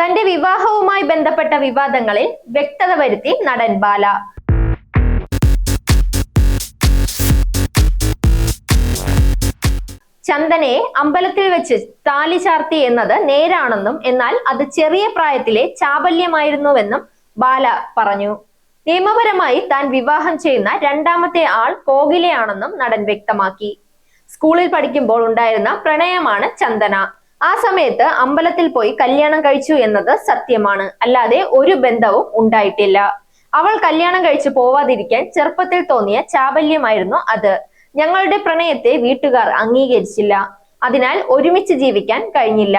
തന്റെ വിവാഹവുമായി ബന്ധപ്പെട്ട വിവാദങ്ങളിൽ വ്യക്തത വരുത്തി നടൻ ബാല. ചന്ദനയെ അമ്പലത്തിൽ വെച്ച് താലി ചാർത്തി എന്നത് നേരാണെന്നും എന്നാൽ അത് ചെറിയ പ്രായത്തിലെ ചാബല്യമായിരുന്നുവെന്നും ബാല പറഞ്ഞു. നിയമപരമായി താൻ വിവാഹം ചെയ്യുന്ന രണ്ടാമത്തെ ആൾ കോകിലയാണെന്നും നടൻ വ്യക്തമാക്കി. സ്കൂളിൽ പഠിക്കുമ്പോൾ ഉണ്ടായിരുന്ന പ്രണയമാണ് ചന്ദന. ആ സമയത്ത് അമ്പലത്തിൽ പോയി കല്യാണം കഴിച്ചു എന്നത് സത്യമാണ്. അല്ലാതെ ഒരു ബന്ധവും ഉണ്ടായിട്ടില്ല. അവൾ കല്യാണം കഴിച്ചു പോവാതിരിക്കാൻ ചെറുപ്പത്തിൽ തോന്നിയ ചാബല്യമായിരുന്നു അത്. ഞങ്ങളുടെ പ്രണയത്തെ വീട്ടുകാർ അംഗീകരിച്ചില്ല. അതിനാൽ ഒരുമിച്ച് ജീവിക്കാൻ കഴിഞ്ഞില്ല.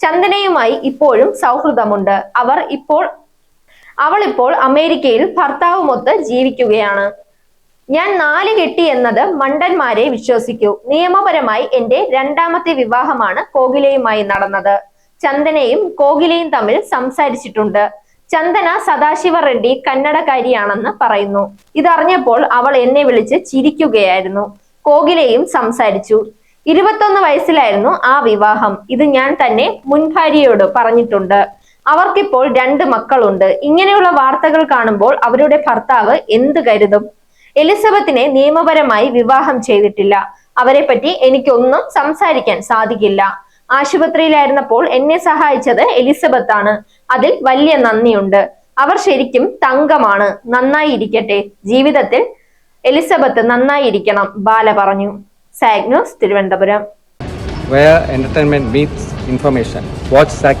ചന്ദനയുമായി ഇപ്പോഴും സൗഹൃദമുണ്ട്. അവർ ഇപ്പോൾ അവൾ ഇപ്പോൾ അമേരിക്കയിൽ ഭർത്താവുമൊത്ത് ജീവിക്കുകയാണ്. ഞാൻ നാല് കെട്ടി എന്നത് മണ്ടന്മാരെ വിശ്വസിക്കൂ. നിയമപരമായി എന്റെ രണ്ടാമത്തെ വിവാഹമാണ് കോകിലയുമായി നടന്നത്. ചന്ദനയും കോകിലയും തമ്മിൽ സംസാരിച്ചിട്ടുണ്ട്. ചന്ദന സദാശിവ റെഡ്ഡി കന്നഡക്കാരിയാണെന്ന് പറയുന്നു. ഇതറിഞ്ഞപ്പോൾ അവൾ എന്നെ വിളിച്ച് ചിരിക്കുകയായിരുന്നു. കോകിലയും സംസാരിച്ചു. ഇരുപത്തൊന്ന് വയസ്സിലായിരുന്നു ആ വിവാഹം. ഇത് ഞാൻ തന്നെ മുൻഭാര്യയോട് പറഞ്ഞിട്ടുണ്ട്. അവർക്കിപ്പോൾ രണ്ട് മക്കളുണ്ട്. ഇങ്ങനെയുള്ള വാർത്തകൾ കാണുമ്പോൾ അവരുടെ ഭർത്താവ് എന്ത് കരുതും? എലിസബത്തിനെ നിയമപരമായി വിവാഹം ചെയ്തിട്ടില്ല. അവരെ പറ്റി എനിക്കൊന്നും സംസാരിക്കാൻ സാധിക്കില്ല. ആശുപത്രിയിലായിരുന്നപ്പോൾ എന്നെ സഹായിച്ചത് എലിസബത്ത് ആണ് അതിൽ വലിയ നന്ദിയുണ്ട്. അവർ ശരിക്കും തങ്കമാണ്. നന്നായി ഇരിക്കട്ടെ ജീവിതത്തിൽ എലിസബത്ത് നന്നായി ഇരിക്കണം ബാല പറഞ്ഞു. സാഗ്നോസ് Thiruvananthapuram. Where entertainment meets information. Watch SAC.